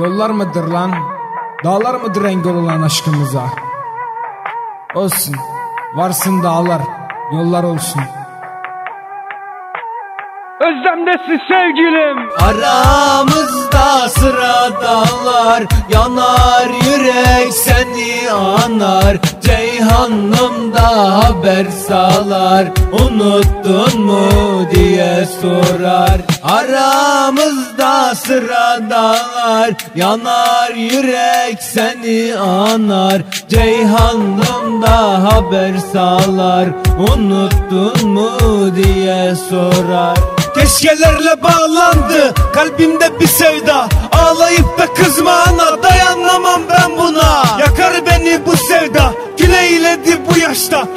Yollar mıdır lan? Dağlar mıdır engel olan aşkımıza? Olsun. Varsın dağlar. Yollar olsun. Özlemdesin sevgilim Aramızda sıra dağlar Yanar yürek seni anar haber sağlar Unuttun mu diye sorar. Aramızda sıra dağlar Yanar yürek seni anar. Ceyhanım da haber sağlar Unuttun mu diye sorar. Keşkelerle bağlandı kalbimde bir sevda. Ağlayıp da kızma ana dayanamam ben buna. Yakar beni bu sevda Güleyledi bu yaşta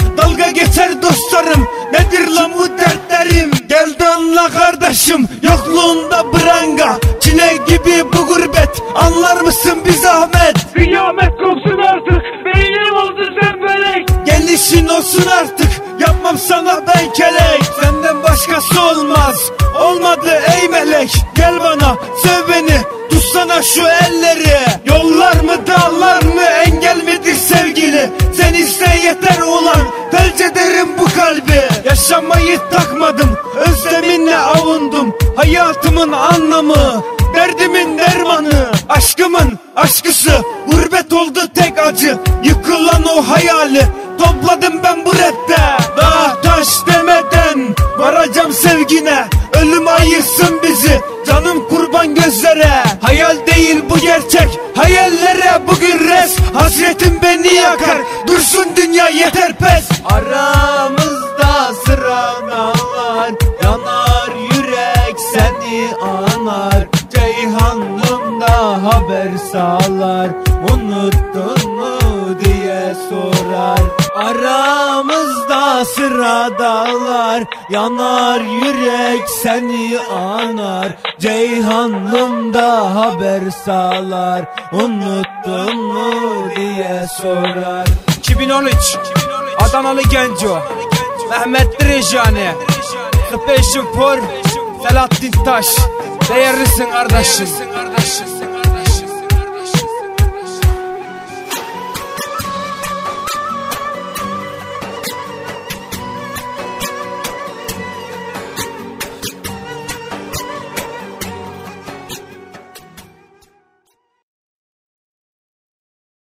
Anlar mısın bir zahmet? Kıyamet kopsun artık. Beynim oldu sen felek. Gelişin olsun artık. Yapmam sana ben kelek. Senden başkası olmaz. Olmadı ey melek. Gel bana sev beni. Tutsana şu elleri. Yollar mı dağlar mı? Engel midir sevgili? Sen iste yeter ulan. Felç ederim bu kalbi. Yaşamayı takmadım. Özleminle avundum. Hayatımın anlamı Derdimin dermanı Aşkımın aşkısı. Gurbet oldu tek acı Yıkılan o hayali. Topladım ben bu rapte Dağ taş demeden. Varacağım sevgine Ölüm ayırsın bizi. Canım kurban gözlere Hayal değil bu gerçek. Hayallere bugün res Hasretim beni yakar. Dursun dünya yeter pes. Aramızda sıra haber sağlar Unuttun mu diye sorar. Aramızda sıra dağlar Yanar yürek seni anar. Ceyhanım da haber sağlar Unuttun mu diye sorar. 2013 Adanalı Genco Mehmet Direjani Special for Selahattin Taş. Değerlisin kardeşim